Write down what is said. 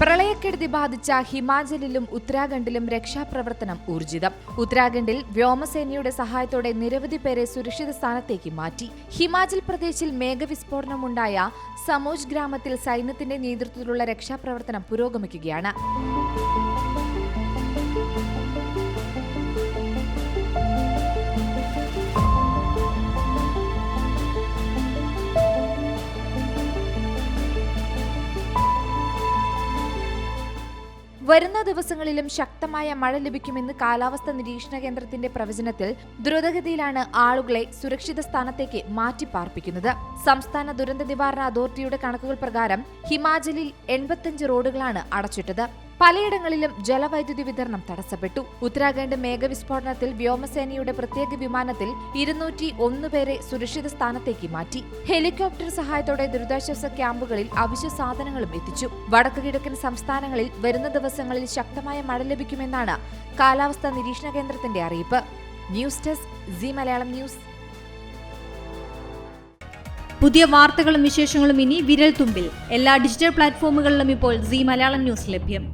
പ്രളയക്കെടുതി ബാധിച്ച ഹിമാചലിലും ഉത്തരാഖണ്ഡിലും രക്ഷാപ്രവർത്തനം ഊർജിതം. ഉത്തരാഖണ്ഡിൽ വ്യോമസേനയുടെ സഹായത്തോടെ നിരവധി പേരെ സുരക്ഷിത സ്ഥാനത്തേക്ക് മാറ്റി. ഹിമാചൽ പ്രദേശിൽ മേഘവിസ്ഫോടനമുണ്ടായ സമോജ് ഗ്രാമത്തിൽ സൈന്യത്തിന്റെ നേതൃത്വത്തിലുള്ള രക്ഷാപ്രവർത്തനം പുരോഗമിക്കുകയാണ്. വരുന്ന ദിവസങ്ങളിലും ശക്തമായ മഴ ലഭിക്കുമെന്ന് കാലാവസ്ഥ നിരീക്ഷണ കേന്ദ്രത്തിന്റെ പ്രവചനത്തിൽ ദ്രുതഗതിയിലാണ് ആളുകളെ സുരക്ഷിത സ്ഥാനത്തേക്ക് മാറ്റിപ്പാർപ്പിക്കുന്നത്. സംസ്ഥാന ദുരന്ത നിവാരണ അതോറിറ്റിയുടെ കണക്കുകൾ പ്രകാരം ഹിമാചലിൽ എൺപത്തിയഞ്ച് റോഡുകളാണ് അടച്ചിട്ടത്. പലയിടങ്ങളിലും ജലവൈദ്യുതി വിതരണം തടസ്സപ്പെട്ടു. ഉത്തരാഖണ്ഡ് മേഘവിസ്ഫോടനത്തിൽ വ്യോമസേനയുടെ പ്രത്യേക വിമാനത്തിൽ ഇരുന്നൂറ്റി ഒന്ന് പേരെ സുരക്ഷിത സ്ഥാനത്തേക്ക് മാറ്റി. ഹെലികോപ്റ്റർ സഹായത്തോടെ ദുരിതാശ്വാസ ക്യാമ്പുകളിൽ അവശ്യ സാധനങ്ങളും എത്തിച്ചു. വടക്കു കിഴക്കൻ സംസ്ഥാനങ്ങളിൽ വരുന്ന ദിവസങ്ങളിൽ ശക്തമായ മഴ ലഭിക്കുമെന്നാണ് കാലാവസ്ഥാ നിരീക്ഷണ കേന്ദ്രത്തിന്റെ അറിയിപ്പ്. News desk G Malayalam news. പുതിയ വാർത്തകളും വിശേഷങ്ങളും ഇനി വിരൽ തുമ്പിൽ എല്ലാ ഡിജിറ്റൽ പ്ലാറ്റ്ഫോമുകളിലും ഇപ്പോൾ സി മലയാളം ന്യൂസ് ലഭ്യം.